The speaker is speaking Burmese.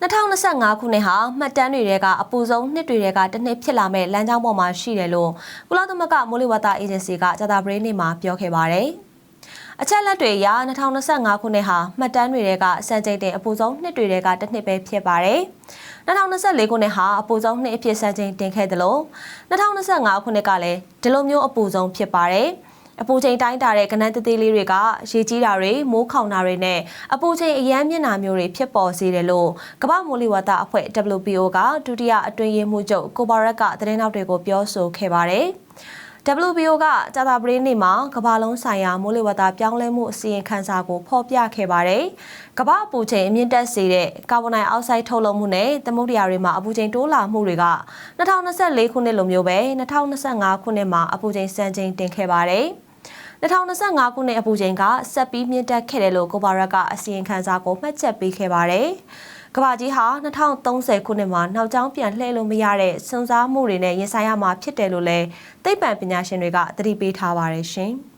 2025ခုနှစ်ဟာမှတ်တမ်းတွေထဲကအပူဆုံးနှစ်တွေထဲကတစ်နှစ်ဖြစ်လာမဲ့လမ်းကြောင်းပေါ်မှာရှိတယ်လို့ကုလသမဂ္ဂမိုးလေဝသအေဂျင်စီကကြာသပတေးနေ့မှာပြောခဲ့ပါတယ်။အချက်လက်တွေအရ2025ခုနှစ်ဟာမှတ်တမ်းတွေထဲကစံချိန်တင်အပူဆုံးနှစ်တွေထဲကတစ်နှစ်ပဲဖြစ်ပါတယ်။2024ခုနှစ်ဟာအပူဆုံးနှစ်အဖြစ်စံချိန်တင်ခဲ့တယ်လို့2025ခုနှစ်ကလည်းဒီလိုမျိုးအပူဆုံးဖြစ်ပါတယ်။ အပူချိန်တိုင်းတာတဲ့ကနန်းတသေးလေးတွေကရေကြီးတာတွေမိုးခေါင်တာတွေနဲ့အပူချိန်အရမ်းမျက်နှာမျိုးတွေဖြစ်ပေါ်စေတယ်လို့ကမ္ဘာမိုးလေဝသအဖွဲ့ WPO ကဒုတိယအတွင်းရေးမှူးချုပ်ကိုဘာရက်ကသတင်းနောက်တွေကိုပြောဆိုခဲ့ပါတယ်။ WPO ကကြာသပတေးနေ့မှာကမ္ဘာလုံးဆိုင်ရာမိုးလေဝသပြောင်းလဲမှုအစီရင်ခံစာကိုဖော်ပြခဲ့ပါတယ်။ကမ္ဘာအပူချိန်အမြင့်တက်စေတဲ့ကာဗွန်ဒိုင်အောက်ဆိုက်ထုတ်လွှတ်မှုနဲ့သမုဒ္ဒရာတွေမှာအပူချိန်တိုးလာမှုတွေက2024ခုနှစ်လိုမျိုးပဲ2025ခုနှစ်မှာအပူချိန်စံချိန်တင်ခဲ့ပါတယ်။ 2025ခုနှစ်အပူချိန်ကဆက်ပြီးမြင့်တက်ခဲ့တယ်လို့ကိုဘာရက်ကအစီရင်ခံစာကိုမှတ်ချက်ပေးခဲ့ပါတယ်။ကမ္ဘာကြီးဟာ2030ခုနှစ်မှာနောက်ကျောင်းပြန်လှည့်လို့မရတဲ့စွန့်စားမှုတွေနဲ့ရင်ဆိုင်ရမှာဖြစ်တယ်လို့လည်းသိပ္ပံပညာရှင်တွေကသတိပေးထားပါတယ်ရှင်။